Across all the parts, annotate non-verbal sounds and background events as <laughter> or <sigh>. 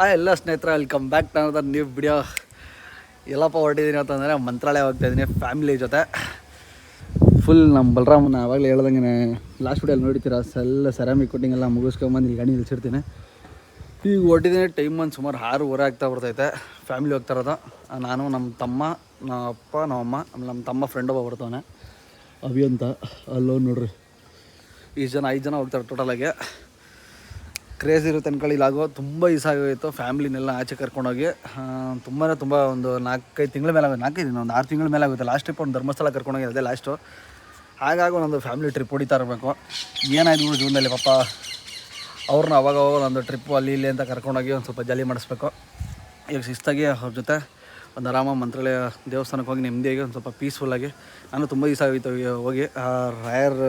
ಆ ಎಲ್ಲ ಸ್ನೇಹಿತರ ವೆಲ್ಕಮ್ ಬ್ಯಾಕ್ ನಾನು ನೀವು ಬಿಡಿಯೋ ಎಲ್ಲಪ್ಪ ಹೊರಟಿದ್ದೀನಿ ಅಂತಂದರೆ ಮಂತ್ರಾಲಯ ಹೋಗ್ತಾ ಇದ್ದೀನಿ ಫ್ಯಾಮಿಲಿ ಜೊತೆ. ಫುಲ್ ನಮ್ಮ ಬಲರಾಮನ ಆವಾಗಲೇ ಹೇಳ್ದಂಗೆ ಲಾಸ್ಟ್ ವಿಡಿಯೋಲ್ಲಿ ನೋಡಿತೀರ ಸೆಲ್ಲ ಸೆರಾಮಿಕ್ ಕೊಟ್ಟಿಂಗ್ ಎಲ್ಲ ಮುಗಿಸ್ಕೊಂಬಂದು ಇಲ್ಲಿ ಗಣಿ ನಿಲ್ಸಿರ್ತೀನಿ. ಈಗ ಹೊರಟಿದ್ದೀನಿ ಟೈಮ್ ಒಂದು ಸುಮಾರು ಆರೂವರೆ ಆಗ್ತಾ ಬರ್ತೈತೆ ಫ್ಯಾಮಿಲಿ ಹೋಗ್ತಾ ಇರೋದು. ನಾನು ನಮ್ಮ ತಮ್ಮ ನಮ್ಮ ಅಪ್ಪ ನಮ್ಮಮ್ಮ ಆಮೇಲೆ ನಮ್ಮ ತಮ್ಮ ಫ್ರೆಂಡ್ ಒಬ್ಬ ಬರ್ತವನೆ ಅಭಿ ಅಂತ. ಅಲ್ಲೋ ನೋಡ್ರಿ. ಈ ಜನ, ಐದು ಜನ ಹೋಗ್ತಾರೆ ಟೋಟಲಾಗಿ ಕ್ರೇಜ್ ಇರುತ್ತೆ ಅನ್ಕೊಳ್ಳಿ ಇಲ್ಲಾಗೋ ತುಂಬ ದಿವಸ ಆಗೋಯಿತು. ಫ್ಯಾಮ್ಲಿನೆಲ್ಲ ಆಚೆ ಕರ್ಕೊಂಡೋಗಿ ತುಂಬಾ ತುಂಬ ಒಂದು ನಾಲ್ಕೈದು ತಿಂಗಳ ಮೇಲೆ ಆಗುತ್ತೆ ನಾಲ್ಕೈದು ಒಂದು ಆರು ತಿಂಗಳ ಮೇಲೆ ಆಗುತ್ತೆ ಲಾಸ್ಟ್ ಟ್ರಿಪ್ ಒಂದು ಧರ್ಮಸ್ಥಳ ಕರ್ಕೊಂಡೋಗಿ ಅದೇ ಲಾಸ್ಟು ಹಾಗಾಗಿ ಒಂದೊಂದು ಫ್ಯಾಮಿಲಿ ಟ್ರಿಪ್ ಹೊಡಿತಾ ಇರಬೇಕು. ಏನಾಯ್ತು ಜೂನಲ್ಲಿ ಪಾಪ. ಅವ್ರನ್ನ ಅವಾಗ ಒಂದು ಟ್ರಿಪ್ ಅಲ್ಲಿ ಇಲ್ಲಿ ಅಂತ ಕರ್ಕೊಂಡೋಗಿ ಒಂದು ಸ್ವಲ್ಪ ಜಾಲಿ ಮಾಡಿಸ್ಬೇಕು. ಈಗ ಶಿಸ್ತಾಗಿ ಅವ್ರ ಜೊತೆ ಒಂದು ಆರಾಮ ಮಂತ್ರಾಲಯ ದೇವಸ್ಥಾನಕ್ಕೆ ಹೋಗಿ ನೆಮ್ಮದಿಯಾಗಿ ಒಂದು ಸ್ವಲ್ಪ ಪೀಸ್ಫುಲ್ಲಾಗಿ ನಾನು ತುಂಬ ದಿವಸ ಆಗಿತ್ತು ಹೋಗಿ ರಾಯರ್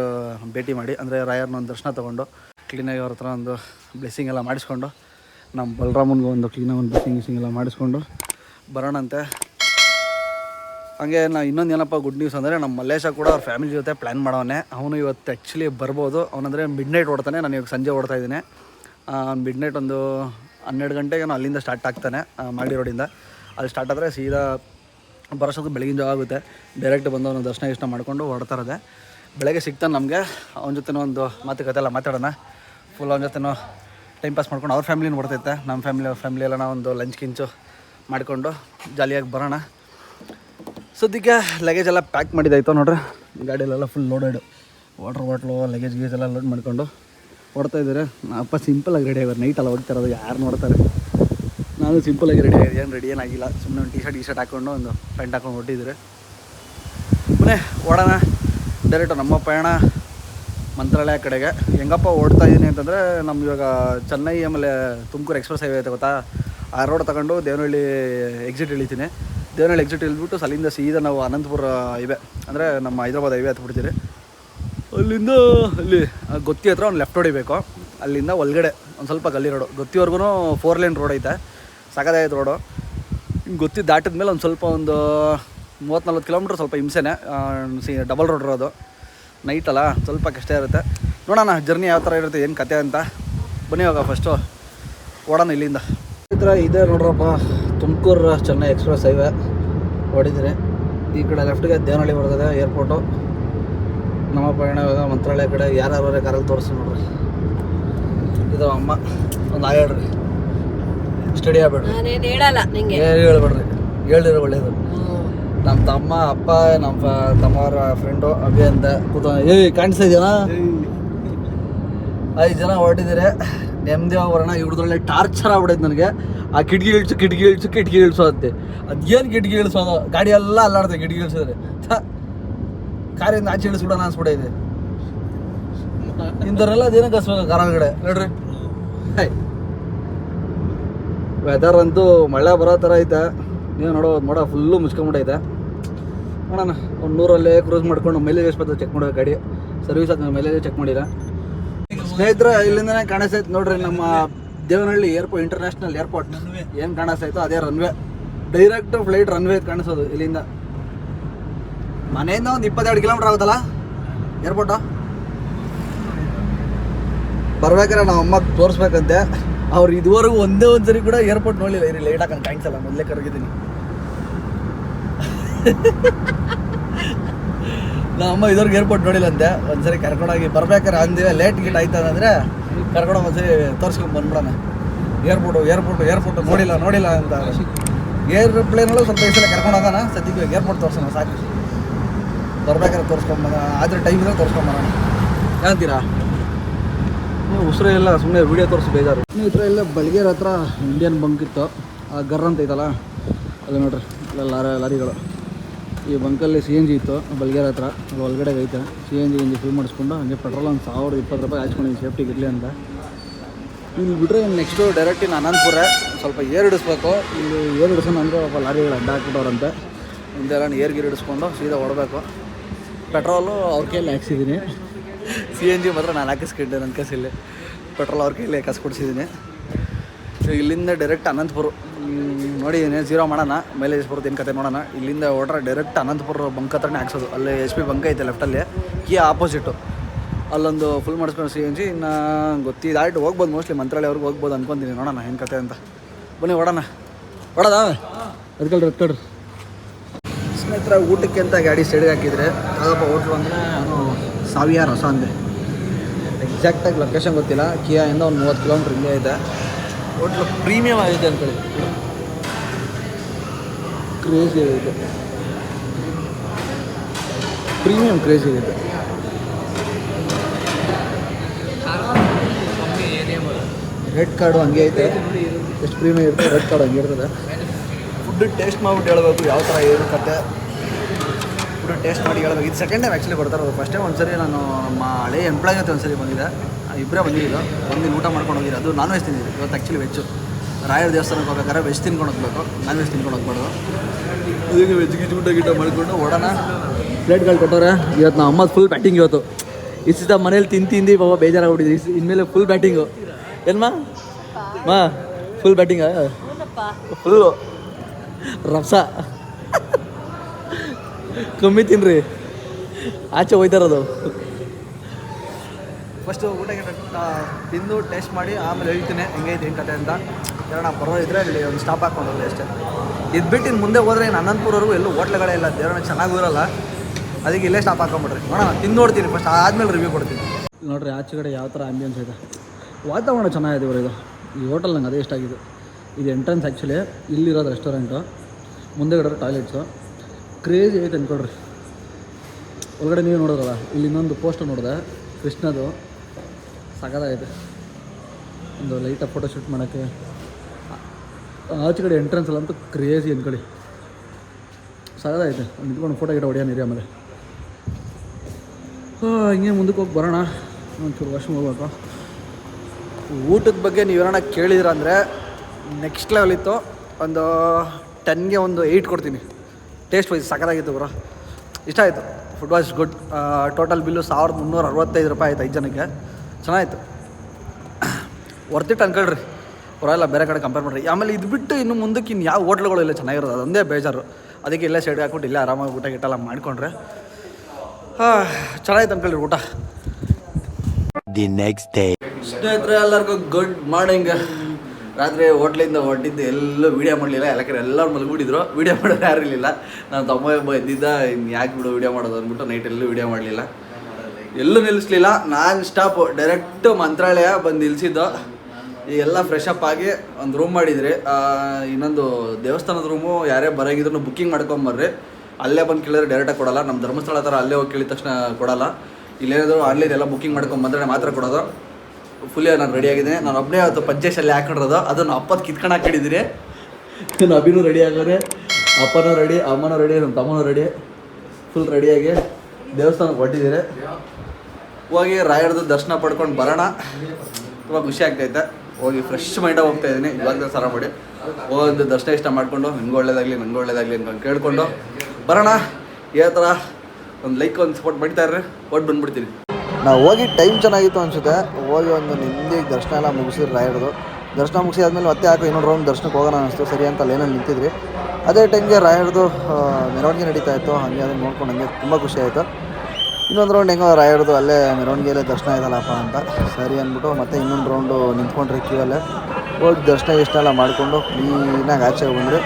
ಭೇಟಿ ಮಾಡಿ, ಅಂದರೆ ರಾಯರ್ನ ಒಂದು ದರ್ಶನ ತೊಗೊಂಡು ಕ್ಲೀನಾಗಿ ಅವ್ರ ಹತ್ರ ಒಂದು ಬ್ಲೆಸ್ಸಿಂಗ್ ಎಲ್ಲ ಮಾಡಿಸ್ಕೊಂಡು ನಮ್ಮ ಬಲರಾಮನ್ಗೆ ಒಂದು ಕ್ಲೀನಾಗಿ ಒಂದು ಬ್ಲೆಸ್ಸಿಂಗ್ ಗಿಸಿಂಗ್ ಎಲ್ಲ ಮಾಡಿಸ್ಕೊಂಡು ಬರೋಣಂತೆ. ಹಾಗೆ ನಾ ಇನ್ನೊಂದು ಏನಪ್ಪ ಗುಡ್ ನ್ಯೂಸ್ ಅಂದರೆ ನಮ್ಮ ಮಲ್ಲೇಶ ಕೂಡ ಅವ್ರ ಫ್ಯಾಮಿಲಿ ಜೊತೆ ಪ್ಲ್ಯಾನ್ ಮಾಡೋನೆ. ಅವನು ಇವತ್ತು ಆ್ಯಕ್ಚುಲಿ ಬರ್ಬೋದು. ಅವನಂದರೆ ಮಿಡ್ ನೈಟ್ ಓಡ್ತಾನೆ. ನಾನು ಇವಾಗ ಸಂಜೆ ಓಡ್ತಾ ಇದ್ದೀನಿ. ಮಿಡ್ ನೈಟ್ ಒಂದು ಹನ್ನೆರಡು ಗಂಟೆಗೆ ನಾನು ಅಲ್ಲಿಂದ ಸ್ಟಾರ್ಟ್ ಆಗ್ತಾನೆ ಮಾಡಿ ರೋಡಿಂದ ಅಲ್ಲಿ ಸ್ಟಾರ್ಟ್ ಆದರೆ ಸೀದಾ ಬರೋಷ್ಟೊತ್ತು ಬೆಳಗಿನ ಜಾವ ಆಗುತ್ತೆ. ಡೈರೆಕ್ಟ್ ಬಂದು ಅವನು ದರ್ಶನ ಇಷ್ಟ ಮಾಡಿಕೊಂಡು ಓಡ್ತಾ ಇರೋದೆ. ಬೆಳಗ್ಗೆ ಸಿಗ್ತಾನೆ ನಮಗೆ. ಅವನ ಜೊತೆ ಒಂದು ಮಾತುಕತೆ ಎಲ್ಲ ಮಾತಾಡೋಣ. ಫುಲ್ ಅವ್ನ ಜೊತೆ ಟೈಮ್ ಪಾಸ್ ಮಾಡ್ಕೊಂಡು ಅವ್ರ ಫ್ಯಾಮಿಲಿನ ಬರ್ತೈತೆ ನಮ್ಮ ಫ್ಯಾಮಿಲಿ ಅವ್ರ ಫ್ಯಾಮಿಲಿ ಎಲ್ಲ ಒಂದು ಲಂಚ್ ಕಿಂಚು ಮಾಡಿಕೊಂಡು ಜಾಲಿಯಾಗಿ ಬರೋಣ. ಸದ್ಯಕ್ಕೆ ಲಗೇಜ್ ಎಲ್ಲ ಪ್ಯಾಕ್ ಮಾಡಿದಾಯ್ತು ನೋಡ್ರಿ. ಗಾಡಿಯಲ್ಲೆಲ್ಲ full loaded water bottle luggage ಗೀಜ್ ಎಲ್ಲ ಲೋಡ್ ಮಾಡ್ಕೊಂಡು ಹೊಡ್ತಾ ಇದ್ದಾರೆ. ಅಪ್ಪ ಸಿಂಪಲಾಗಿ ರೆಡಿ ಆಗಿದ್ದಾರೆ ನೈಟ್ ಹೋಗ್ತಾ ಇರೋದು, ಯಾರು ನೋಡ್ತಾರೆ? ನಾನು ಸಿಂಪಲಾಗಿ ರೆಡಿ ಆಗಿದೆ ಏನು ರೆಡಿ ಏನಾಗಿಲ್ಲ ಸುಮ್ಮನೆ ಒಂದು ಟಿ ಶರ್ಟ್ ಟಿ ಶರ್ಟ್ ಹಾಕ್ಕೊಂಡು ಒಂದು ಪ್ಯಾಂಟ್ ಹಾಕೊಂಡು ಹೊಟ್ಟಿದ್ರೆ ಮನೆ ಓಡೋಣ. ಡೈರೆಕ್ಟು ನಮ್ಮ ಪಯಣ ಮಂತ್ರಾಲಯ ಕಡೆಗೆ. ಹೆಂಗಪ್ಪ ಓಡ್ತಾ ಇದ್ದೀನಿ ಅಂತಂದರೆ ನಮ್ಮ ಇವಾಗ ಚೆನ್ನೈ ಆಮೇಲೆ ತುಮಕೂರು ಎಕ್ಸ್ಪ್ರೆಸ್ ಹೈವೇ ಐತೆ ಗೊತ್ತಾ? ಆ ರೋಡ್ ತಗೊಂಡು ದೇವನಹಳ್ಳಿ ಎಕ್ಸಿಟ್ ಇಳಿತೀನಿ. ದೇವನಹಳ್ಳಿ ಎಕ್ಸಿಟ್ ಇಳಿದ್ಬಿಟ್ಟು ಅಲ್ಲಿಂದ ಸೀದಾ ನಾವು ಅನಂತಪುರ ಹೈವೇ. ಅಂದರೆ ನಮ್ಮ ಹೈದ್ರಾಬಾದ್ ಹೈವೇ ಹತ್ಬಿಡ್ತೀರಿ ಅಲ್ಲಿಂದ ಅಲ್ಲಿ ಗೊತ್ತಿ ಹತ್ರ ಒಂದು ಲೆಫ್ಟ್ ಹೊಡಿಬೇಕು. ಅಲ್ಲಿಂದ ಒಳಗಡೆ, ಒಂದು ಸ್ವಲ್ಪ ಗಲ್ಲಿ ರೋಡು ಗೊತ್ತಿವರೆಗೂ ಫೋರ್ ಲೈನ್ ರೋಡ್ ಐತೆ. ಸಗದಾಯ್ತು ರೋಡು ಹಿಂಗೆ ಗೊತ್ತಿ ದಾಟಿದ ಮೇಲೆ ಒಂದು ಸ್ವಲ್ಪ ಒಂದು ಮೂವತ್ತು ನಲ್ವತ್ತು ಕಿಲೋಮೀಟ್ರ್ ಸ್ವಲ್ಪ ಹಿಂಸೆನೇ ಸಿ ಡಬಲ್ ರೋಡ್ ಇರೋದು. ನೈಟ್ ಅಲ್ಲ ಸ್ವಲ್ಪ ಕಷ್ಟ ಇರುತ್ತೆ. ನೋಡೋಣ ಜರ್ನಿ ಯಾವ ಥರ ಇರುತ್ತೆ ಏನು ಕತೆ ಅಂತ. ಬನ್ನಿ ಇವಾಗ ಫಸ್ಟು ಓಡೋಣ ಇಲ್ಲಿಂದ. ಈ ಥರ ಇದೆ ನೋಡ್ರಪ್ಪ ತುಮಕೂರು ಚೆನ್ನೈ ಎಕ್ಸ್ಪ್ರೆಸ್ ಹೈವೇ ಹೊಡಿದ್ದೀರಿ ಈ ಕಡೆ ಲೆಫ್ಟ್ಗೆ ದೇವನಹಳ್ಳಿ ಬರ್ತದೆ ಏರ್ಪೋರ್ಟು ನಮ್ಮ ಪಯಣ ಇವಾಗ ಮಂತ್ರಾಲಯ ಕಡೆ ಯಾರ್ಯಾರವರೆ ಕಾರಲ್ಲಿ ತೋರಿಸಿ ನೋಡ್ರಿ. ಇದು ಅಮ್ಮ ಒಂದು ಆಯಾಡ್ರಿ ಹೇಳ್ರಿ. ಸ್ಟಡಿ ಆಗ್ಬೇಡ್ರಿ. ಹೇಳ್ಬೇಡ್ರಿ. ಹೇಳಿರೋ ಒಳ್ಳೇದು. ನಮ್ಮ ತಮ್ಮ, ಅಪ್ಪ ನಮ್ಮ ತಮ್ಮವರ ಫ್ರೆಂಡು ಅಭಿ ಕೂತ ಏಯ್, ಕಾಣಿಸ್ತಾ ಇದೆಯಾ ಐದು ಜನ ಹೊರಟಿದ್ದೀರಿ. ನೆಮ್ಮದಿ ಬರೋಣ. ಇವ್ರದ್ರೊಳ್ಳೆ ಟಾರ್ಚರ್ ಆಗ್ಬಿಡೈತೆ ನನಗೆ. ಆ ಕಿಟಕಿ ಇಳಿಸು ಕಿಟಕಿ ಇಳಿಸು, ಕಿಟಕಿ ಇಳಿಸೋ ಅಂತೆ. ಅದೇನು ಕಿಟಕಿ ಇಳಿಸೋದು ಗಾಡಿ ಎಲ್ಲ ಅಲ್ಲಾಡ್ದೆ ಕಿಟಕಿ ಇಳಿಸಿದ್ರೆ. ಕಾರಿಂದ ಆಚೆ ಇಳಿಸ್ಬಿಡೋಣ ಅನ್ಸ್ಬಿಡೈತೆ. ಇಂಥವ್ರೆಲ್ಲ ಅದೇನೋ ಕಸ್ಬೇಕು ಕಾರೊಳಗಡೆ ನೋಡ್ರಿ. ಹೈ. ವೆದರ್ ಅಂತೂ ಮಳೆ ಬರೋ ಥರ ಐತೆ. ನೀವು ನೋಡೋ, ಮೋಡ ಫುಲ್ಲು ಮುಚ್ಕೊಂಬಿಟ್ಟೈತೆ ನೋಡೋಣ ಒಂದು ನೂರಲ್ಲೇ ಕ್ರೂಸ್ ಮಾಡ್ಕೊಂಡು ಮೈಲೇಜ್ ಎಷ್ಟು ಚೆಕ್ ಮಾಡೋ ಗಾಡಿ. ಸರ್ವಿಸ್ ಆದ್ಮೇಲೆ ಮೈಲೇಜ್ ಚೆಕ್ ಮಾಡಿಲ್ಲ. ಸ್ನೇಹಿತರೆ, ಇಲ್ಲಿಂದನೇ ಕಾಣಿಸ್ತೈತೆ ನೋಡ್ರಿ ನಮ್ಮ ದೇವನಹಳ್ಳಿ ಏರ್ಪೋರ್ಟ್ ಇಂಟರ್ನ್ಯಾಷನಲ್ ಏರ್ಪೋರ್ಟ್ ಏನು ಕಾಣಿಸ್ತೈತೋ ಅದೇ ರನ್ವೇ ಡೈರೆಕ್ಟ್ ಫ್ಲೈಟ್ ರನ್ವೇ ಕಾಣಿಸೋದು ಇಲ್ಲಿಂದ. ಮನೆಯಿಂದ ಒಂದು ಇಪ್ಪತ್ತೆರಡು ಕಿಲೋಮೀಟರ್ ಆಗುತ್ತಲ್ಲ? ಏರ್ಪೋರ್ಟು ಬರ್ಬೇಕಾರೆ ನಮ್ಮ ಅಮ್ಮ ತೋರಿಸ್ಬೇಕಂತೆ. ಅವ್ರು ಇದುವರೆಗೂ ಒಂದೇ ಒಂದು ಸರಿ ಕೂಡ ಏರ್ಪೋರ್ಟ್ ನೋಡಲಿಲ್ಲ. ಇರಿ ಲೇಟ್ ಹಾಕೊಂಡು ಕಾಣಿಸಲ್ಲ, ಮೊದಲೇ ಕರಗಿದ್ದೀನಿ <laughs> ನಮ್ಮ ಅಮ್ಮ ಇದುವರೆಗೂ ಏರ್ಪೋರ್ಟ್ ನೋಡಿಲ್ಲ ಅಂತೆ ಒಂದ್ಸರಿ ಕರ್ಕೊಂಡೋಗಿ ಬರ್ಬೇಕಾರೆ ಅಂದಿವೆ ಲೇಟ್ ಗೀಟ್ ಆಯ್ತದಂದ್ರೆ ಕರ್ಕೊಂಡೋಗಿ ಒಂದ್ಸರಿ ತೋರಿಸ್ಕೊಂಡು ಬಂದ್ಬಿಡೋಣ. ಏರ್ಪೋರ್ಟ್ ಏರ್ಪೋರ್ಟು ಏರ್ಪೋರ್ಟ್ ನೋಡಿಲ್ಲ ನೋಡಿಲ್ಲ ಅಂತ. ಏರ್ಪ್ಲೇನಲ್ಲೂ ಸ್ವಲ್ಪ ಈ ಸಲ ಕರ್ಕೊಂಡು ಹೋಗೋಣ, ಸದ್ಯಕ್ಕೆ ಏರ್ಪೋರ್ಟ್ ತೋರಿಸೋಣ, ಸಾಕು. ಬರ್ಬೇಕಾದ್ರೆ ತೋರಿಸ್ಕೊಂಬ ಆದ್ರೆ ಆದರೆ ಟೈಮ್ ಇದ್ರೆ ಹೇಳ್ತೀರಾ ಉಸಿರು ಇಲ್ಲ ಸುಮ್ಮನೆ ವಿಡಿಯೋ ತೋರಿಸಿ ಬೇಜಾರು. ಸ್ನೇಹಿತರೆ, ಇಲ್ಲ ಬಲ್ಗೇರ್ ಹತ್ರ ಇಂಡಿಯನ್ ಬಂಕ್ ಇತ್ತು. ಆ ಗರ್ ಅಂತ ಐತಲ್ಲ ಅದು ನೋಡ್ರಿ ಎಲ್ಲ ಲಾರ, ಲಾರಿಗಳು. ಈ ಬಂಕಲ್ಲಿ ಸಿ ಎನ್ ಜಿ ಇತ್ತು, ಬಲ್ಗೇರ್ ಹತ್ರ. ಅದು ಒಳಗಡೆ ಐತೆ ಸಿ ಎನ್ ಜಿ ಇಂಜಿ ಫಿಲ್ ಮಾಡಿಸ್ಕೊಂಡು ಹಂಗೆ ಪೆಟ್ರೋಲ್ ಒಂದು ಸಾವಿರದ ಇಪ್ಪತ್ತು ರೂಪಾಯಿ ಹಾಚ್ಕೊಂಡಿದ್ದೀನಿ ಸೇಫ್ಟಿಗೆ ಇರಲಿ ಅಂತ. ಇಲ್ಲಿ ಬಿಟ್ಟರೆ ನೆಕ್ಸ್ಟು ಡೈರೆಕ್ಟ್ ಇನ್ನು ಅನಂತಪುರ, ಸ್ವಲ್ಪ ಏರ್ ಹಿಡಿಸ್ಬೇಕು. ಇಲ್ಲಿ ಏರ್ ಹಿಡಿಸೋಣ ಅಂದರೆ ಒಬ್ಬ ಲಾರಿಗಳು ಅಡ್ಡ ಹಾಕ್ಬಿಟ್ಟವ್ರಂತೆ. ಹಿಂದೆಲ್ಲ ಏರ್ ಗೀರ್ ಹಿಡಿಸ್ಕೊಂಡು ಸೀದಾ ಹೊಡಬೇಕು. ಪೆಟ್ರೋಲು ಅವ್ರ ಕೈಯಲ್ಲಿ ಹಾಕ್ಸಿದ್ದೀನಿ ಸಿ ಎನ್ ಜಿ ಮಾತ್ರ ನಾನು ಹಾಕಿಸ್ಕೊಂಡೆ ನನ್ನ ಕೈಸಲ್ಲಿ ಪೆಟ್ರೋಲ್ ಅವ್ರ ಕೈಯಲ್ಲಿ ಕಸ್ಕೊಡ್ಸಿದ್ದೀನಿ ಇಲ್ಲಿಂದ ಡೈರೆಕ್ಟ್ ಅನಂತಪುರ. ನೋಡಿ ಇನ್ನೇನು ಜೀರೋ ಮಾಡೋಣ ಮೈಲೇಜ್ ಬರುತ್ತೆ ಏನು ಕತೆ ನೋಡೋಣ. ಇಲ್ಲಿಂದ ಹೊಟ್ರೆ ಡೈರೆಕ್ಟ್ ಅನಂತಪುರ ಬಂಕ್ ಹತ್ರನೇ ಹಾಕ್ಸೋದು. ಅಲ್ಲಿ ಎಸ್ ಪಿ ಬಂಕ್ ಐತೆ ಲೆಫ್ಟಲ್ಲಿ ಕಿ ಆಪೋಸಿಟು ಅಲ್ಲೊಂದು ಫುಲ್ ಮಾಡಿಸ್ಕೊಂಡು ಸಿ ಎನ್ ಜಿ ಇನ್ನು ಗೊತ್ತಿದ್ದಾಯ್ತು ಹೋಗ್ಬೋದು ಮೋಸ್ಟ್ಲಿ ಮಂತ್ರಾಲಯವ್ರಿಗೆ ಹೋಗ್ಬೋದು ಅನ್ಕೊತೀನಿ. ನೋಡೋಣ ಏನು ಕತೆ ಅಂತ. ಬನ್ನಿ ಹೊಡೋಣ ಹೊಡೋದ ಅದ್ಕಲ್ರಿ ಎದ್ಕೊಳ್ರಿ ಸ್ನೇಹಿತರ ಊಟಕ್ಕೆ ಅಂತ ಗಾಡಿ ಸೈಡ್ಗೆ ಹಾಕಿದ್ರೆ? ಯಾವ್ದಪ್ಪ ಹೋಟ್ಲು ಅಂದರೆ? ನಾನು ಸಾವಿಯ ರಸ ಅಂದೆ. ಎಕ್ಸಾಕ್ಟಾಗಿ ಲೊಕೇಶನ್ ಗೊತ್ತಿಲ್ಲ. ಕಿಯಾಯಿಂದ ಒಂದು ಮೂವತ್ತು ಕಿಲೋಮೀಟ್ರ್ ಹಿಂದೆ ಇದೆ. ಹೋಟ್ಲು ಪ್ರೀಮಿಯಮ್ ಆಗಿದೆ ಅಂತೇಳಿ ಕ್ರೇಜಿ ಆಗಿದೆ. ಪ್ರೀಮಿಯಂ ಕ್ರೇಜ್ ಆಗಿದೆ. ರೆಡ್ ಕಾರ್ಡು ಹಂಗೆ ಐತೆ. ಎಷ್ಟು ಪ್ರೀಮಿಯಂ ಇರ್ತದೆ ರೆಡ್ ಕಾರ್ಡ್ ಹಂಗೆ ಇರ್ತದೆ. ಫುಡ್ ಟೇಸ್ಟ್ ಮಾಡ್ಬಿಟ್ಟು ಹೇಳ್ಬೇಕು ಯಾವ ಥರ ಏನು ಕತೆ. ಫುಡ್ ಟೇಸ್ಟ್ ಮಾಡಿ ಹೇಳ್ಬೇಕು. ಇದು ಸೆಕೆಂಡ್ ಟೈಮ್ ಆ್ಯಕ್ಚುಲಿ ಬರ್ತಾರೆ ಫಸ್ಟ್ ಟೈಮ್ ಒಂದ್ಸರಿ ನಾನು ನಮ್ಮ ಹಳೆ ಎಂಪ್ಲಾಯ್ ಜೊತೆ ಒಂದ್ಸರಿ ಬಂದಿದ್ದೆ. ಇಬ್ಬರೇ ಬಂದಿದ್ದು ಬಂದು ಊಟ ಮಾಡ್ಕೊಂಡು ಹೋಗಿರೋದು ಅದು ನಾನ್ ವೆಜ್ ತಿಂದಿದ್ದು. ಇವತ್ತು ಆ್ಯಕ್ಚುಲಿ ವೆಜ್ಜು ರಾಯರ ದೇವಸ್ಥಾನಕ್ಕೆ ಹೋಗ್ಬೇಕಾದ್ರೆ ವೆಜ್ ತಿನ್ಕೊಂಡು ಹೋಗ್ಬೇಕು. ನಾನ್ ವೆಜ್ ತಿನ್ಕೊಂಡು ಹೋಗ್ಬಾರ್ದು. ಇದಕ್ಕೆ ವೆಜ್ ಗಿಜ್ ಊಟ ಗಿಟ ಮಾಡಿಕೊಂಡು ಓಡೋಣ ಪ್ಲೇಟ್ಗಳು ಕೊಟ್ಟವ್ರೆ. ಇವತ್ತು ನಮ್ಮ ಅಮ್ಮದು ಫುಲ್ ಬ್ಯಾಟಿಂಗ್ ಇವತ್ತು. ಇಷ್ಟ ಮನೇಲಿ ತಿಂದು ತಿಂದು ಬಾಬಾ ಬೇಜಾರಾಗ್ಬಿಟ್ಟಿದ್ವಿ ಇನ್ಮೇಲೆ ಫುಲ್ ಬ್ಯಾಟಿಂಗು ಏನ್ಮಾ? ಮಾ ಫುಲ್ ಬ್ಯಾಟಿಂಗ ಫುಲ್ಲು ರಸ ಕಮ್ಮಿ ತಿನ್ರಿ. ಆಚೆ ಹೋಯ್ತಾರದು ಫಸ್ಟು ಊಟಕ್ಕೆ ತಿಂದು ಟೇಸ್ಟ್ ಮಾಡಿ ಆಮೇಲೆ ಹೇಳ್ತೀನಿ ಹೆಂಗೈತೆ ಏನು ಕತೆ ಅಂತ. ಕಾರಣ ಬರೋದಿದ್ರೆ ಅಲ್ಲಿ ಒಂದು ಸ್ಟಾಪ್ ಹೋಗಿ ಅಷ್ಟೇ. ಇದು ಬಿಟ್ಟು ಇನ್ನು ಮುಂದೆ ಹೋದ್ರೆ ಏನು ಅನಂತಪುರವರೆಗೂ ಎಲ್ಲೂ ಹೋಟ್ಲುಗಳೇ ಇಲ್ಲ, ದೇವರನ್ನ ಚೆನ್ನಾಗಿ ಇರಲ್ಲ. ಅದಕ್ಕೆ ಇಲ್ಲೇ ಸ್ಟಾಪ್ ಹಾಕೊಂಬಿಡ್ರಿ ನೋಡೋಣ, ತಿಂದು ನೋಡ್ತೀನಿ ಫಸ್ಟ್ ಆದಮೇಲೆ ರಿವ್ಯೂ ಕೊಡ್ತೀನಿ. ನೋಡ್ರಿ ಆಚೆ ಕಡೆ ಯಾವ ಥರ ಆಂಬಿಯನ್ಸ್ ಇದೆ. ವಾತಾವರಣ ಚೆನ್ನಾಗಿದೆ ಇವರು ಇದು. ಈ ಹೋಟೆಲ್ ನಂಗೆ ಅದೇ ಇಷ್ಟ ಆಗಿದೆ. ಇದು ಎಂಟ್ರೆನ್ಸ್ ಆ್ಯಕ್ಚುಲಿ ಇಲ್ಲಿರೋದು ರೆಸ್ಟೋರೆಂಟು ಮುಂದೆಗಡೆ ಟಾಯ್ಲೆಟ್ಸು ಕ್ರೇಜಿ ಐತೆ ಅಂದ್ಕೊಡ್ರಿ ಒಳಗಡೆ ನೀವು ನೋಡೋದಲ್ಲ ಇಲ್ಲಿ ಇನ್ನೊಂದು ಪೋಸ್ಟರ್ ನೋಡಿದೆ, ಕೃಷ್ಣದು. ಸಗದಾಗೈತೆ ಒಂದು ಲೈಟಾಗಿ ಫೋಟೋ ಶೂಟ್ ಮಾಡೋಕ್ಕೆ. ಆಚೆ ಕಡೆ ಎಂಟ್ರೆನ್ಸ್ ಅಂತೂ ಕ್ರೇಜಿ ಅಂದ್ಕೊಳ್ಳಿ ಸಗದಾಗೈತೆ ಒಂದು ನಿಂತ್ಕೊಂಡು ಫೋಟೋ ಗಿಟ ಹೊಡಿಯೋ ನೀರಿ ಆಮೇಲೆ ಹಿಂಗೆ ಮುಂದಕ್ಕೆ ಹೋಗಿ ಬರೋಣ. ಒಂಚೂರು ವಾಶ್ ಹೋಗ್ಬೇಕು ಊಟದ ಬಗ್ಗೆ ನೀವು ಏನಾರ ಕೇಳಿದ್ರ ಅಂದರೆ ನೆಕ್ಸ್ಟ್ ಲೆವೆಲ್ ಇತ್ತು. ಒಂದು ಟೆನ್ಗೆ ಒಂದು ಏಯ್ಟ್ ಕೊಡ್ತೀನಿ. ಟೇಸ್ಟ್ ವೈಸ್ ಸಖತ್ತಾಗಿತ್ತು ಬ್ರೋ ಇಷ್ಟ ಆಯಿತು. Food was good total bill ಸಾವಿರದ ಮುನ್ನೂರ ಅರವತ್ತೈದು ರೂಪಾಯಿ ಆಯ್ತು ಐದು ಜನಕ್ಕೆ. ಚೆನ್ನಾಗಿತ್ತು ಹೊರ್ತಿಟ್ಟು ಅನ್ಕೊಳ್ರಿ. ಪರವಾಗಿಲ್ಲ ಬೇರೆ ಕಡೆ ಕಂಪೇರ್ ಮಾಡಿರಿ. ಆಮೇಲೆ ಇದು ಬಿಟ್ಟು ಇನ್ನು ಮುಂದಕ್ಕೆ ಇನ್ನು ಯಾವ ಹೋಟ್ಲುಗಳು ಇಲ್ಲ ಚೆನ್ನಾಗಿರೋದು ಅದೊಂದೇ ಬೇಜಾರು. ಅದಕ್ಕೆ ಇಲ್ಲೇ ಸೈಡ್ ಹಾಕ್ಬಿಟ್ಟು ಇಲ್ಲೇ ಆರಾಮಾಗಿ ಊಟ ಗಿಟ್ಟ ಎಲ್ಲ ಮಾಡಿಕೊಂಡ್ರೆ. ಹಾಂ ಚೆನ್ನಾಗಿತ್ತು ಅನ್ಕೊಳ್ರಿ ಊಟ. ದಿ ನೆಕ್ಸ್ಟ್ ಡೇ ಸ್ನೇಹಿತರೆ ಎಲ್ಲರಿಗೂ ಗುಡ್ ಮಾರ್ನಿಂಗ್ ರಾತ್ರಿ ಹೋಟ್ಲಿಂದ ಹೊಟ್ಟಿದ್ದು ಎಲ್ಲೂ ವೀಡಿಯೋ ಮಾಡಲಿಲ್ಲ. ಎಲ್ಲ ಕಡೆ ಎಲ್ಲರೂ ಮಲಗಿಬಿಟ್ಟಿದ್ರು. ವೀಡಿಯೋ ಮಾಡೋರು ಯಾರು ಇರಲಿಲ್ಲ. ನಾನು ತಮ್ಮ ಇದ್ದಿದ್ದ ಇನ್ನು ಯಾಕೆ ಬಿಡು ವೀಡಿಯೋ ಮಾಡೋದು ಅಂದ್ಬಿಟ್ಟು ನೈಟ್ ಎಲ್ಲೂ ವೀಡಿಯೋ ಮಾಡಲಿಲ್ಲ. ಎಲ್ಲೂ ನಿಲ್ಲಿಸ್ಲಿಲ್ಲ. ನಾನ್ ಸ್ಟಾಪ್ ಡೈರೆಕ್ಟ್ ಮಂತ್ರಾಲಯ ಬಂದು ನಿಲ್ಸಿದ್ದು. ಈ ಎಲ್ಲ ಫ್ರೆಶ್ ಅಪ್ ಆಗಿ ಒಂದು ರೂಮ್ ಮಾಡಿದ್ರಿ. ಇನ್ನೊಂದು ದೇವಸ್ಥಾನದ ರೂಮು ಯಾರೇ ಬರಾಗಿದ್ರು ಬುಕ್ಕಿಂಗ್ ಮಾಡ್ಕೊಂಬರ್ರಿ ಅಲ್ಲೇ ಬಂದು ಕೇಳಿದ್ರೆ ಡೈರೆಕ್ಟಾಗಿ ಕೊಡಲ್ಲ. ನಮ್ಮ ಧರ್ಮಸ್ಥಳ ಥರ ಅಲ್ಲೇ ಹೋಗಿ ಕೇಳಿದ ತಕ್ಷಣ ಕೊಡಲ್ಲ. ಇಲ್ಲೇನಾದರೂ ಆನ್ಲೈನ್ ಎಲ್ಲ ಬುಕ್ಕಿಂಗ್ ಮಾಡ್ಕೊಂಬಂದ್ರೆ ಮಾತ್ರ ಕೊಡೋದು. ಫುಲ್ಲಿ ನಾನು ರೆಡಿ ಆಗಿದ್ದೀನಿ. ನಾನು ಒಬ್ಬನೇ ಅವತ್ತು ಪಂಚೇಶಲ್ಲಿ ಹಾಕೊಂಡಿರೋದು. ಅದನ್ನು ಅಪ್ಪದ ಕಿತ್ಕೊಂಡು ಹಾಕೊಂಡಿದ್ದೀನಿ ಇನ್ನು ಅಭಿನೂ ರೆಡಿ ಆಗೋರೆ ಅಪ್ಪನೂ ರೆಡಿ ಅಮ್ಮನೂ ರೆಡಿ ನಮ್ಮ ತಮ್ಮನೂ ರೆಡಿ ಫುಲ್ ರೆಡಿಯಾಗಿ ದೇವಸ್ಥಾನಕ್ಕೆ ಹೊರಟಿದ್ದೀರಿ. ಹೋಗಿ ರಾಯರದು ದರ್ಶನ ಪಡ್ಕೊಂಡು ಬರೋಣ. ತುಂಬ ಖುಷಿ ಆಗ್ತೈತೆ ಹೋಗಿ ಫ್ರೆಶ್ ಮೈಂಡಾಗಿ ಹೋಗ್ತಾ ಇದ್ದೀನಿ. ಇವಾಗ ಸರ ಮಾಡಿ. ಹೋಗಿ ದರ್ಶನ ಇಷ್ಟ ಮಾಡಿಕೊಂಡು ನಿಮ್ಗೆ ಒಳ್ಳೇದಾಗಲಿ ನಂಗೆ ಒಳ್ಳೇದಾಗಲಿ ಅಂತ ಕೇಳಿಕೊಂಡು ಬರೋಣ. ಯಾವ ಥರ ಒಂದು ಲೈಕ್ ಒಂದು ಸಪೋರ್ಟ್ ಮಾಡ್ತಾ ಇರ್ರಿ. ಕೊಟ್ಟು ಬಂದ್ಬಿಡ್ತೀನಿ. ನಾವು ಹೋಗಿ ಟೈಮ್ ಚೆನ್ನಾಗಿತ್ತು ಅನಿಸುತ್ತೆ. ಹೋಗಿ ಒಂದು ನಿಮ್ಮದಿ ದರ್ಶನ ಎಲ್ಲ ಮುಗಿಸಿದ್ರು ರಾಯರದು. ದರ್ಶನ ಮುಗಿಸಿ ಆದಮೇಲೆ ಮತ್ತೆ ಹಾಕೋ ಇನ್ನೊಂದು ರೌಂಡ್ ದರ್ಶನಕ್ಕೆ ಹೋಗೋಣ ಅನಿಸ್ತು. ಸರಿ ಅಂತ ಲೈನಲ್ಲಿ ನಿಂತಿದ್ರಿ. ಅದೇ ಟೈಮ್ಗೆ ರಾಯರದು ಮೆರವಣಿಗೆ ನಡೀತಾ ಇತ್ತು. ಹಾಗೆ ಅದನ್ನು ನೋಡ್ಕೊಂಡು ಹಂಗೆ ತುಂಬ ಖುಷಿ ಆಯಿತು. ಇನ್ನೊಂದು ರೌಂಡ್ ಹೆಂಗೋ ರಾಯರದು ಅಲ್ಲೇ ಮೆರವಣಿಗೆಯಲ್ಲೇ ದರ್ಶನ ಇದಲ್ಲಪ್ಪ ಅಂತ. ಸರಿ ಅಂದ್ಬಿಟ್ಟು ಮತ್ತೆ ಇನ್ನೊಂದು ರೌಂಡು ನಿಂತ್ಕೊಂಡ್ರಿ ಕ್ಯೂವಲ್ಲೇ ಹೋಗಿ ದರ್ಶನ ಇಷ್ಟ ಎಲ್ಲ ಮಾಡಿಕೊಂಡು ಕ್ಲೀನಾಗಿ ಆಚೆ ಬಂದರೆ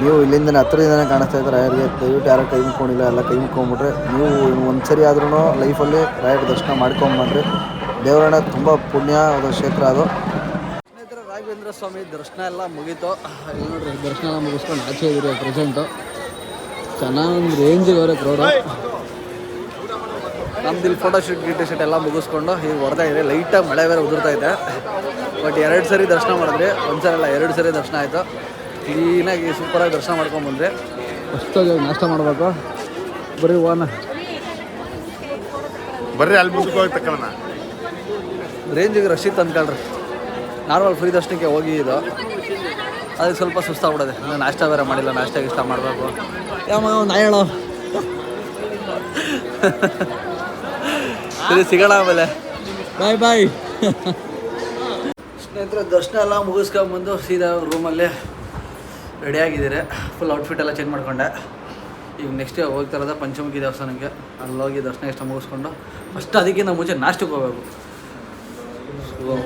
ನೀವು ಇಲ್ಲಿಂದ ಹತ್ತಿರದಿಂದನೇ ಕಾಣಿಸ್ತಾ ಇದ್ದಾರೆ ರಾಯರಿಗೆ ದಯವಿಟ್ಟು ಯಾರೋ ಕೈ ಮುಕ್ಕೊಂಡಿಲ್ಲ, ಎಲ್ಲ ಕೈ ಮುಕ್ಕೊಂಬಿಟ್ರೆ ನೀವು ಒಂದು ಸರಿ ಆದ್ರೂ ಲೈಫಲ್ಲಿ ರಾಯರ ದರ್ಶನ ಮಾಡ್ಕೊಂಬಂದ್ರಿ ದೇವರಣ್ಣ ತುಂಬ ಪುಣ್ಯವಾದ ಕ್ಷೇತ್ರ ಅದು. ಸ್ನೇಹಿತರೆ, ರಾಘವೇಂದ್ರ ಸ್ವಾಮಿ ದರ್ಶನ ಎಲ್ಲ ಮುಗೀತು. ಇಲ್ಲಿ ನೋಡ್ರಿ, ದರ್ಶನ ಎಲ್ಲ ಮುಗಿಸ್ಕೊಂಡು ಆಚೆ ಇದ್ದೀರಿ ಪ್ರೆಸೆಂಟು ಚೆನ್ನಾಗಿ ರೇಂಜ್ ರೇಂಜಿಗೆ ಅವರೇ ಕ್ರೌಡು ನಮ್ದು ಇಲ್ಲಿ ಫೋಟೋ ಶೂಟ್ ಗಿಟ್ ಶೂಟ್ ಎಲ್ಲ ಮುಗಿಸ್ಕೊಂಡು ಈಗ ಹೊರತಾ ಇದೆ. ಲೈಟಾಗಿ ಮಳೆ ಬೇರೆ ಉದುರ್ತಾ ಇದೆ. ಬಟ್ ಎರಡು ಸರಿ ದರ್ಶನ ಮಾಡಿದ್ರಿ ಒಂದು ಸರಿ ಅಲ್ಲ ಎರಡು ಸರಿ ದರ್ಶನ ಆಯಿತು. ಕ್ಲೀನಾಗಿ ಸೂಪರಾಗಿ ದರ್ಶನ ಮಾಡ್ಕೊಂಡು ಬಂದ್ರಿ ಅಷ್ಟಾಗಿ ನಾಷ್ಟ ಮಾಡಬೇಕು. ಬರೀ ವಾನ ಬರ್ರಿ ಅಲ್ಲಿ ತಕೊಳ್ಳೋಣ ರೇಂಜಿಗೆ ರಶ್ ಇತ್ತು ಅಂದ್ಕೊಳ್ರಿ. ನಾರ್ಮಲ್ ಫ್ರೀ ದರ್ಶನಕ್ಕೆ ಹೋಗಿ ಇದು. ಅದಕ್ಕೆ ಸ್ವಲ್ಪ ಸುಸ್ತಾಗ್ಬಿಡೋದೆ ನಾನು ನಾಷ್ಟ ಬೇರೆ ಮಾಡಿಲ್ಲ ನಾಷ್ಟ ಇಷ್ಟ ಮಾಡಬೇಕು. ಯಾವ ಹೇಳೋ ಸರಿ ಸಿಗೋಣ ಆಮೇಲೆ. ಬಾಯ್ ಬಾಯ್. ಸ್ನೇಹಿತರೆ ದರ್ಶನ ಎಲ್ಲ ಮುಗಿಸ್ಕೊಂಬಂದು ಸೀದಾ ರೂಮಲ್ಲೇ ರೆಡಿ ಆಗಿದ್ದೀರಿ. ಫುಲ್ ಔಟ್ಫಿಟ್ ಎಲ್ಲ ಚೇಂಜ್ ಮಾಡ್ಕೊಂಡೆ. ಈಗ ನೆಕ್ಸ್ಟ್ ಹೋಗ್ತಾ ಇರೋದ ಪಂಚಮುಖಿ ದೇವಸ್ಥಾನಕ್ಕೆ. ಅಲ್ಲಿ ಹೋಗಿ ದರ್ಶನ ಇಷ್ಟ ಮುಗಿಸ್ಕೊಂಡು ಫಸ್ಟ್ ಅದಕ್ಕಿಂತ ಮುಂಚೆ ನಾಷ್ಟಕ್ಕೆ ಹೋಗ್ಬೇಕು.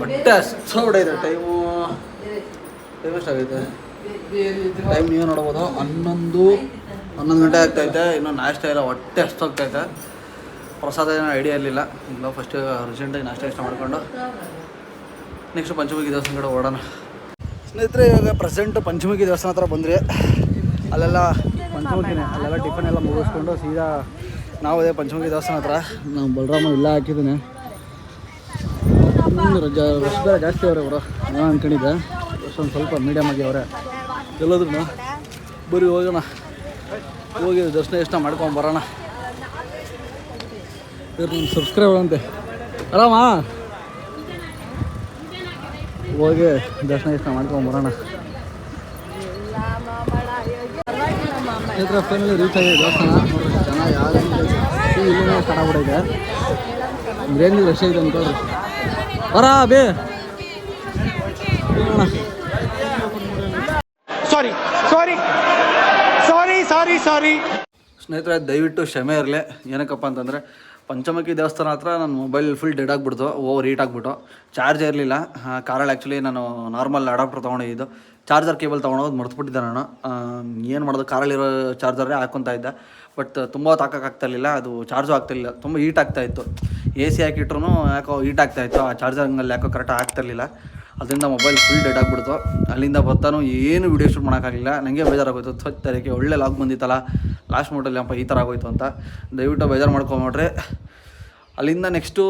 ಹೊಟ್ಟೆ ಇದೆ ಟೈಮು ಟೈಮ್ ಎಷ್ಟಾಗೈತೆ ಟೈಮ್ ನೀವು ನೋಡ್ಬೋದು ಹನ್ನೊಂದು ಹನ್ನೊಂದು ಗಂಟೆ ಆಗ್ತೈತೆ ಇನ್ನು ನಾಷ್ಟ ಇಲ್ಲ ಹೊಟ್ಟೆ ಅಷ್ಟೋಗ್ತೈತೆ ಪ್ರಸಾದ ಏನೋ ಐಡಿಯಾ ಇರಲಿಲ್ಲ. ಇಲ್ಲ ಫಸ್ಟ್ ಅರ್ಜೆಂಟಾಗಿ ನಾಷ್ಟ ಇಷ್ಟ ಮಾಡಿಕೊಂಡು ನೆಕ್ಸ್ಟ್ ಪಂಚಮುಖಿ ದೇವಸ್ಥಾನ ಕಡೆ ಓಡೋಣ. ಸ್ನೇಹಿತರೆ, ಇವಾಗ ಪ್ರೆಸೆಂಟ್ ಪಂಚಮುಖಿ ದೇವಸ್ಥಾನ ಹತ್ರ ಬಂದರೆ ಅಲ್ಲೆಲ್ಲ ಪಂಚಮುಖಿನೇ, ಅಲ್ಲೆಲ್ಲ ಟಿಫನ್ ಎಲ್ಲ ಮುಗಿಸ್ಕೊಂಡು ಸೀದಾ ನಾವು ಅದೇ ಪಂಚಮುಖಿ ದೇವಸ್ಥಾನ ಹತ್ರ. ನಾವು ಬಲರಾಮ ಇಲ್ಲ ಹಾಕಿದ್ದೀನಿ. ರಜ, ರಶ್ ಬೇರೆ ಜಾಸ್ತಿ ಅವರೇ ಅವರು ನಾನು ಅನ್ಕೊಂಡಿದ್ದೆ. ಒಂದು ಸ್ವಲ್ಪ ಮೀಡಿಯಮ್ ಆಗಿ ಅವರೇ. ಎಲ್ಲದ್ರೂ ಬರೀ ಹೋಗೋಣ. ಹೋಗಿ ದರ್ಶನ ಇಷ್ಟ ಮಾಡ್ಕೊಂಡು ಬರೋಣ. ಇವ್ರು ನಿಮ್ಮ ಸಬ್ಸ್ಕ್ರೈಬರ್ ಅಂತೆ. ಆರಾಮ? ಹೋಗಿ ದರ್ಶನ ಇಷ್ಟ ಮಾಡ್ಕೊಂಡು ಬರೋಣ. ಸ್ನೇಹಿತರೆ ಫೈನಲಿ ರೀಚ್ ಆಗಿದೆ ದೇವಸ್ಥಾನ. ಜನ ಯಾವ ಇಲ್ಲಿನೇ ಆಗ್ಬಿಟ್ಟಿದೆ. ಏನು ರಶ್ ಇದೆ ಅನ್ಕೊಳ್ರಿ ಬರ, ಬೇ. ಸಾರಿ ಸಾರಿ ಸಾರಿ ಸಾರಿ ಸಾರಿ ಸ್ನೇಹಿತರೆ, ದಯವಿಟ್ಟು ಕ್ಷಮೆ ಇರಲಿ. ಏನಕ್ಕಪ್ಪ ಅಂತಂದರೆ, ಪಂಚಮುಖಿ ದೇವಸ್ಥಾನ ಹತ್ರ ನನ್ನ ಮೊಬೈಲ್ ಫುಲ್ ಡೆಡ್ ಆಗಿಬಿಡ್ತು ಓವರ್ ಹೀಟ್ ಆಗಿಬಿಟ್ಟು. ಚಾರ್ಜ್ ಇರಲಿಲ್ಲ. ಕಾರಲ್ಲಿ ಆ್ಯಕ್ಚುಲಿ ನಾನು ನಾರ್ಮಲ್ ಅಡಾಪ್ಟರ್ ತೊಗೊಂಡಿದ್ದು. ಚಾರ್ಜರ್ ಕೇಬಲ್ ತೊಗೊಂಡೋಗಿ ಮರ್ತ್ಬಿಟ್ಟಿದ್ದೆ ನಾನು. ಏನು ಮಾಡೋದು, ಕಾರಲ್ಲಿರೋ ಚಾರ್ಜರೇ ಹಾಕ್ಕೊತಾ ಇದ್ದೆ. ಬಟ್ ತುಂಬ ಹೊತ್ತು ಹಾಕೋಕ್ಕಾಗ್ತಾ ಇರಲಿಲ್ಲ. ಅದು ಚಾರ್ಜು ಆಗ್ತಾಯಿಲ್ಲ ತುಂಬ ಹೀಟ್ ಆಗ್ತಾಯಿತ್ತು ಎ ಸಿ ಹಾಕಿಟ್ರು ಯಾಕೋ ಹೀಟ್ ಆಗ್ತಾಯಿತ್ತು ಆ ಚಾರ್ಜರ್ ಹಂಗಲ್ಲಿ ಯಾಕೋ ಕರೆಕ್ಟಾಗಿ ಆಗ್ತಿರ್ಲಿಲ್ಲ ಅದರಿಂದ ಮೊಬೈಲ್ ಫುಲ್ ಡೆಡ್ ಆಗಿಬಿಡ್ತು. ಅಲ್ಲಿಂದ ಬರ್ತಾನು ಏನು ವೀಡಿಯೋ ಶೂಟ್ ಮಾಡೋಕ್ಕಾಗಲಿಲ್ಲ. ನನಗೆ ಬೇಜಾರಾಗೋಯ್ತು. ಸ್ವಚ್ಛ ತಾರೀಕಿಗೆ ಒಳ್ಳೆ ಲಾಗ್ ಬಂದಿತ್ತಲ್ಲ. ಲಾಸ್ಟ್ ಮೋಟಲ್ಲಿ ಅಪ್ಪ ಈ ಥರ ಆಗೋಯ್ತು ಅಂತ. ದಯವಿಟ್ಟು ಬೇಜಾರು ಮಾಡ್ಕೊಂಬಿಟ್ರೆ ಅಲ್ಲಿಂದ ನೆಕ್ಸ್ಟು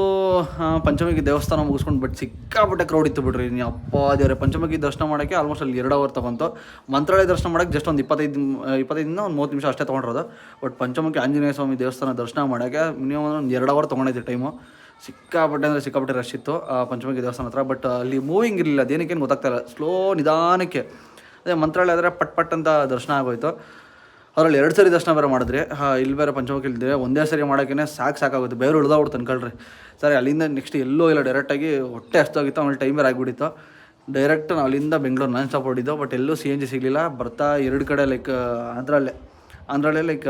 ಪಂಚಮಿಗೆ ದೇವಸ್ಥಾನ ಮುಗಿಸ್ಕೊಂಡು ಬಟ್ ಸಿಕ್ಕಾಪಟ್ಟೆ ಕ್ರೌಡ್ ಇತ್ತು ಬಿಡ್ರಿ. ನೀವು ಅಪ್ಪ ದೇವ್ರೆ ಪಂಚಮಿಗೆ ದರ್ಶನ ಮಾಡೋಕ್ಕೆ ಆಲ್ಮೋಸ್ಟ್ ಅಲ್ಲಿ ಎರಡು ಅವರ್ ತಗೊಂತು. ಮಂತ್ರಾಲಯ ದರ್ಶನ ಮಾಡೋಕ್ಕೆ ಜಸ್ಟ್ ಒಂದು ಇಪ್ಪತ್ತೈದು ಇಪ್ಪತ್ತೈದಿಂದ ಒಂದು ಮೂವತ್ತು ನಿಮಿಷ ಅಷ್ಟೇ ತೊಗೊಂಡಿರೋದು. ಬಟ್ ಪಂಚಮುಖಿ ಆಂಜನೇಯ ಸ್ವಾಮಿ ದೇವಸ್ಥಾನ ದರ್ಶನ ಮಾಡೋಕ್ಕೆ ಮಿನಿಮಮ್ ಒಂದು ಎರಡು ಅವರ್ ತೊಗೊಂಡಿದ್ದೆ ಟೈಮು ಸಿಕ್ಕಾಪಟ್ಟೆ ಅಂದರೆ ಸಿಕ್ಕಾಪಟ್ಟೆ ರಶ್ ಇತ್ತು ಪಂಚಮುಖಿ ದೇವಸ್ಥಾನ ಹತ್ರ. ಬಟ್ ಅಲ್ಲಿ ಮೂವಿಂಗ್ ಇರಲಿಲ್ಲ, ಅದೇನಕ್ಕೇನು ಗೊತ್ತಾಗ್ತಾ ಇಲ್ಲ. ಸ್ಲೋ ನಿಧಾನಕ್ಕೆ. ಅದೇ ಮಂತ್ರಾಲಯ ಆದರೆ ಪಟ್ ಪಟ್ ಅಂತ ದರ್ಶನ ಆಗೋಯ್ತು. ಅದರಲ್ಲಿ ಎರಡು ಸರಿ ದರ್ಶನ ಬೇರೆ ಮಾಡಿದ್ರಿ. ಇಲ್ಲಿ ಬೇರೆ ಪಂಚಮುಖಿ ಇಲ್ದಿದೆ ಒಂದೇ ಸರಿ ಮಾಡೋಕ್ಕೇ ಸಾಕು ಸಾಕಾಗುತ್ತೆ ಬೇರೆ ಉಳ್ದವ್ಬಿಡ್ತು ಅನ್ಕೊಳ್ರಿ ಸರಿ, ಅಲ್ಲಿಂದ ನೆಕ್ಸ್ಟ್ ಎಲ್ಲೋ ಇಲ್ಲ ಡೈರೆಕ್ಟಾಗಿ ಹೊಟ್ಟೆ ಅಷ್ಟೋಗಿತ್ತು ಆಮೇಲೆ ಟೈಮ್ ಬೇರೆ ಆಗಿಬಿಟ್ಟಿತ್ತು. ಡೈರೆಕ್ಟ್ ನಾವು ಅಲ್ಲಿಂದ ಬೆಂಗಳೂರು ನಾನು ಸಪೋರ್ಟ್ ಹೊಡಿದ್ದು ಬಟ್ ಎಲ್ಲೂ ಸಿ ಎನ್ ಜಿ ಸಿಗಲಿಲ್ಲ. ಬರ್ತಾ ಎರಡು ಕಡೆ ಲೈಕ್ ಆಂಧ್ರಲ್ಲೇ. ಆಂಧ್ರಲ್ಲೇ ಲೈಕ್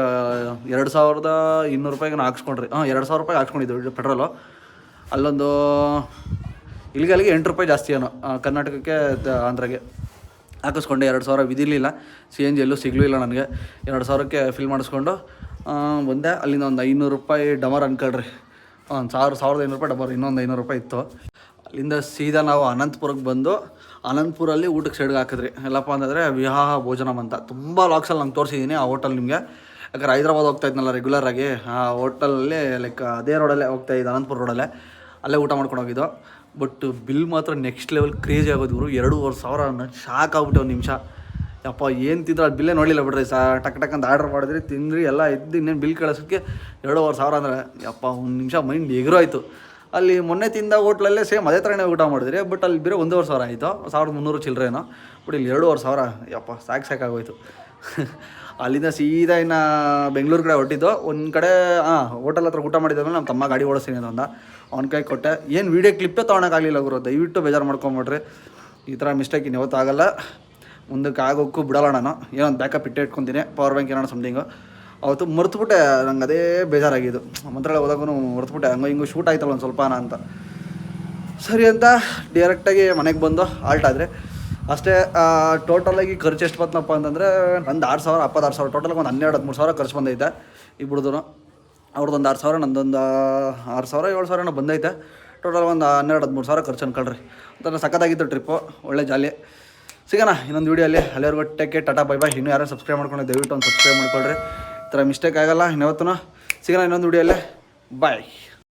ಎರಡು ಸಾವಿರದ ಇನ್ನೂರು ರೂಪಾಯಿಗೆ ಹಾಕ್ಸ್ಕೊಂಡ್ರಿ. ಹಾಂ, ಎರಡು ಸಾವಿರ ರೂಪಾಯಿ ಹಾಕ್ಸ್ಕೊಂಡಿದ್ದು ಪೆಟ್ರೋಲು ಅಲ್ಲೊಂದು ಇಲ್ಲಿಗೆ ಅಲ್ಲಿಗೆ ಎಂಟು ರೂಪಾಯಿ ಜಾಸ್ತಿ ಏನೋ ಕರ್ನಾಟಕಕ್ಕೆ ಆಂಧ್ರಗೆ. ಹಾಕಿಸ್ಕೊಂಡೆ, ಎರಡು ಸಾವಿರ ಬಿದ್ದಿರಲಿಲ್ಲ ಸಿ ಎನ್ ಜಿ ಎಲ್ಲೂ ಸಿಗಲಿಲ್ಲ ನನಗೆ. ಎರಡು ಸಾವಿರಕ್ಕೆ ಫಿಲ್ ಮಾಡಿಸ್ಕೊಂಡು ಬಂದೆ. ಅಲ್ಲಿಂದ ಒಂದು ಐನೂರು ರೂಪಾಯಿ ಡಮರ್ ಅನ್ಕೊಳ್ರಿ. ಒಂದು ಸಾವಿರ, ಸಾವಿರದ ಐನೂರು ರೂಪಾಯಿ ಡಮರ್ ಇನ್ನೊಂದು ಐನೂರು ರೂಪಾಯಿ ಇತ್ತು. ಅಲ್ಲಿಂದ ಸೀದಾ ನಾವು ಅನಂತಪುರಕ್ಕೆ ಬಂದು, ಅನಂತಪುರಲ್ಲಿ ಊಟಕ್ಕೆ ಸೈಡ್ಗೆ ಹಾಕಿದ್ರಿ. ಎಲ್ಲಪ್ಪ ಅಂತಂದರೆ ವಿವಾಹ ಭೋಜನಂ ಅಂತ. ತುಂಬ ಲಾಕ್ಸಲ್ಲಿ ನಂಗೆ ತೋರಿಸಿದ್ದೀನಿ ಆ ಹೋಟೆಲ್ ನಿಮಗೆ. ಯಾಕಂದ್ರೆ ಹೈದ್ರಾಬಾದ್ ಹೋಗ್ತಾ ಇದ್ನಲ್ಲ ರೆಗ್ಯುಲರಾಗಿ ಆ ಹೋಟೆಲಲ್ಲಿ ಲೈಕ್ ಅದೇ ರೋಡಲ್ಲೇ ಹೋಗ್ತಾ ಇದ್ದೆ, ಅನಂತಪುರ ರೋಡಲ್ಲೇ ಅಲ್ಲೇ ಊಟ ಮಾಡ್ಕೊಂಡು ಹೋಗಿದ್ದು. ಬಟ್ ಬಿಲ್ ಮಾತ್ರ ನೆಕ್ಸ್ಟ್ ಲೆವೆಲ್ ಕ್ರೇಜಿ ಆಗೋದು ಇವರು ಎರಡೂವರೆ ಸಾವಿರ ಶಾಕ್ ಆಗ್ಬಿಟ್ಟೆ ಒಂದು ನಿಮಿಷ. ಯಪ್ಪ, ಏನು ತಿಂದ್ರೆ ಅದು ಬಿಲ್ಲೇ ನೋಡಿಲ್ಲ ಬಿಡ್ರಿ ಸಾ. ಟಕ್ ಟಕ್ ಅಂತ ಆರ್ಡರ್ ಮಾಡಿದ್ರಿ, ತಿಂದ್ರಿ, ಎಲ್ಲ ಇದ್ದು ಇನ್ನೇನು ಬಿಲ್ ಕಳಿಸೋಕ್ಕೆ ಎರಡೂವರೆ ಸಾವಿರ ಅಂದರೆ, ಯಪ್ಪ, ಒಂದು ನಿಮಿಷ ಮೈಂಡ್ ಎಗರೋಯ್ತು ಅಲ್ಲಿ ಮೊನ್ನೆ ತಿಂದ ಹೋಟ್ಲಲ್ಲೇ ಸೇಮ್ ಅದೇ ಥರನೇ ಊಟ ಮಾಡಿದ್ರಿ ಬಟ್ ಅಲ್ಲಿ ಬೇರೆ ಒಂದೂವರೆ ಸಾವಿರ ಆಯಿತು. ಸಾವಿರದ ಮುನ್ನೂರು ಚಿಲ್ಲರೇನೋ ಬಟ್ ಇಲ್ಲಿ ಎರಡೂವರೆ ಸಾವಿರ, ಯಪ್ಪ, ಸಾಕು ಸಾಕಾಗೋಯ್ತು <laughs> ಅಲ್ಲಿಂದ ಸೀದಾ ಇನ್ನು ಬೆಂಗಳೂರು ಕಡೆ ಹೊಟ್ಟಿದ್ದು ಒಂದು ಕಡೆ ಹಾಂ ಹೋಟೆಲ್ ಹತ್ರ ಊಟ ಮಾಡಿದ್ಮೇಲೆ ನಮ್ಮ ತಮ್ಮ ಗಾಡಿ ಓಡಿಸ್ತೀನಿ ಅಂದ ಅವ್ನ ಕೈ ಕೊಟ್ಟೆ. ಏನು ವೀಡಿಯೋ ಕ್ಲಿಪ್ಪೇ ತೊಗೊಳಕ್ಕಾಗಲಿಲ್ಲ ಗುರು. ದಯವಿಟ್ಟು ಬೇಜಾರು ಮಾಡ್ಕೊಂಬಿಡ್ರಿ. ಈ ಥರ ಮಿಸ್ಟೇಕ್ ಇನ್ನು ಯಾವತ್ತೂ ಆಗಲ್ಲ. ಮುಂದಕ್ಕೆ ಆಗೋಕ್ಕೂ ಬಿಡಲ್ಲ ನಾನು. ಏನೋ ಒಂದು ಬ್ಯಾಕಪ್ ಇಟ್ಟೆ ಇಟ್ಕೊತೀನಿ. ಪವರ್ ಬ್ಯಾಂಕ್ ಏನೋ ಸಮಥಿಂಗು ಅವತ್ತು ಮರ್ತುಬಿಟ್ಟೆ. ನಂಗೆ ಅದೇ ಬೇಜಾರಾಗಿದ್ದು. ಮಂತ್ರಾಲಯ ಹೋದಾಗೂ ಮರ್ತುಬಿಟ್ಟೆ. ಹಂಗೆ ಹಿಂಗೆ ಶೂಟ್ ಆಯ್ತಲ್ಲ ಒಂದು ಸ್ವಲ್ಪನ ಅಂತ. ಸರಿ ಅಂತ ಡೈರೆಕ್ಟಾಗಿ ಮನೆಗೆ ಬಂದು ಆಲ್ಟ್ ಆದರೆ. ಅಷ್ಟೇ ಟೋಟಲಾಗಿ ಖರ್ಚು ಎಷ್ಟು ಬಂತಪ್ಪ ಅಂತಂದರೆ ನಂದು ಆರು ಸಾವಿರ ಅಪ್ಪತ್ತಾರು ಸಾವಿರ. ಟೋಟಲಾಗಿ ಒಂದು ಹನ್ನೆರಡು, ಹದಿಮೂರು ಸಾವಿರ ಖರ್ಚು ಬಂದೈತೆ. ಇಬ್ಬರದು ಅವ್ರದ್ದೊಂದು ಆರು ಸಾವಿರ, ನಂದೊಂದು ಆರು ಸಾವಿರ, ಏಳು ಸಾವಿರ ಏನೋ ಬಂದೈತೆ. ಟೋಟಲ್ ಒಂದು ಹನ್ನೆರಡು, ಹದಿಮೂರು ಸಾವಿರ ಖರ್ಚು ಅನ್ಕೊಳ್ರಿ ಒಂಥರ ಸಖತ್ತಾಗಿತ್ತು ಟ್ರಿಪ್ಪು ಒಳ್ಳೆ ಜಾಲಿ. ಸಿಗೋಣ ಇನ್ನೊಂದು ವೀಡಿಯೋಲಿ ಅಲ್ಲಿವರೆಗೂ ಟೇಕೆ ಟಾಟಾ ಬೈ ಬಾಯ್ ಇನ್ನೂ ಯಾರು ಸಬ್ಸ್ಕ್ರೈಬ್ ಮಾಡ್ಕೊಂಡು ದಯವಿಟ್ಟು ಒಂದು ಸಬ್ಸ್ಕ್ರೈಬ್ ಮಾಡ್ಕೊಳ್ರಿ. ಈ ಥರ ಮಿಸ್ಟೇಕ್ ಆಗಲ್ಲ ಇನ್ಯಾವತ್ತೂ ಸಿಗೋಣ ಇನ್ನೊಂದು ವೀಡಿಯೋಲ್ಲೇ ಬಾಯ್